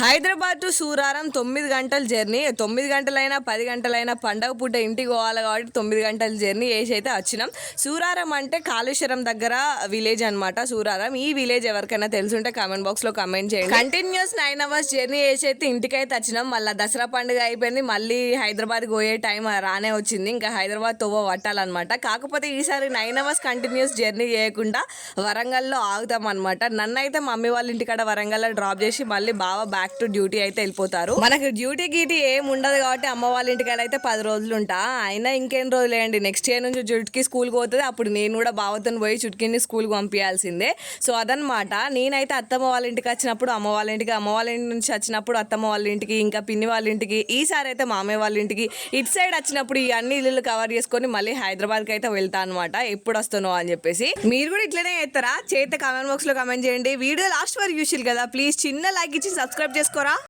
Hyderabad to Suraram తొమ్మిది గంటల journey తొమ్మిది గంటలైనా పది గంటలైనా పండగ పూట ఇంటికి పోవాలి కాబట్టి తొమ్మిది గంటల జర్నీ వేసి అయితే వచ్చినాం. సూరారం అంటే కాళేశ్వరం దగ్గర విలేజ్ అనమాట సూరారం. ఈ విలేజ్ ఎవరికైనా తెలుసుంటే కామెంట్ బాక్స్లో కమెంట్ చేయండి. కంటిన్యూస్ నైన్ అవర్స్ జర్నీ వేసి అయితే ఇంటికైతే వచ్చినాం. మళ్ళీ దసరా పండుగ అయిపోయింది. మళ్ళీ హైదరాబాద్ పోయే టైం రానే వచ్చింది. ఇంకా హైదరాబాద్ తొవ్వ పట్టాలన్నమాట కాకపోతే ఈసారి నైన్ అవర్స్ కంటిన్యూస్ జర్నీ చేయకుండా వరంగల్లో ఆగుతాం అనమాట నన్ను అయితే మమ్మీ వాళ్ళ ఇంటికాడ వరంగల్లో డ్రాప్ చేసి మళ్ళీ బావ బ్యాక్ టు డ్యూటీ అయితే వెళ్ళిపోతారు. మనకు డ్యూటీ గీటీ ఏం ఉండదు కాబట్టి అమ్మ వాళ్ళ ఇంటికాడ అయితే పది రోజులు ఉంటా. అయినా ఇంకేం రోజులు అండి నెక్స్ట్ ఇయర్ నుంచి చుట్కి స్కూల్కి పోతుంది. అప్పుడు నేను కూడా బావతో పోయి చుట్కిని స్కూల్కి పంపించాల్సిందే సో అదనమాట నేనైతే అత్తమ్మ వాళ్ళ ఇంటికి వచ్చినప్పుడు అమ్మ వాళ్ళ ఇంటికి అమ్మ వాళ్ళ ఇంటి నుంచి వచ్చినప్పుడు అత్తమ్మ వాళ్ళ ఇంటికి ఇంకా పిన్ని వాళ్ళ ఇంటికి ఈసారి అయితే మామయ్య వాళ్ళ ఇంటికి ఇటు సైడ్ వచ్చినప్పుడు ఈ అన్ని ఇల్లు కవర్ చేసుకొని మళ్ళీ హైదరాబాద్కి అయితే వెళ్తా అనమాట ఎప్పుడు వస్తున్నావు అని చెప్పేసి. మీరు కూడా ఇట్లనే చేస్తారా? చేత కామెంట్ బాక్స్లో కమెంట్ చేయండి. వీడియో లాస్ట్ వరకు చూసిరు కదా. ప్లీజ్ చిన్న లైక్ ఇచ్చి సబ్స్క్రైబ్ చేసుకోరా?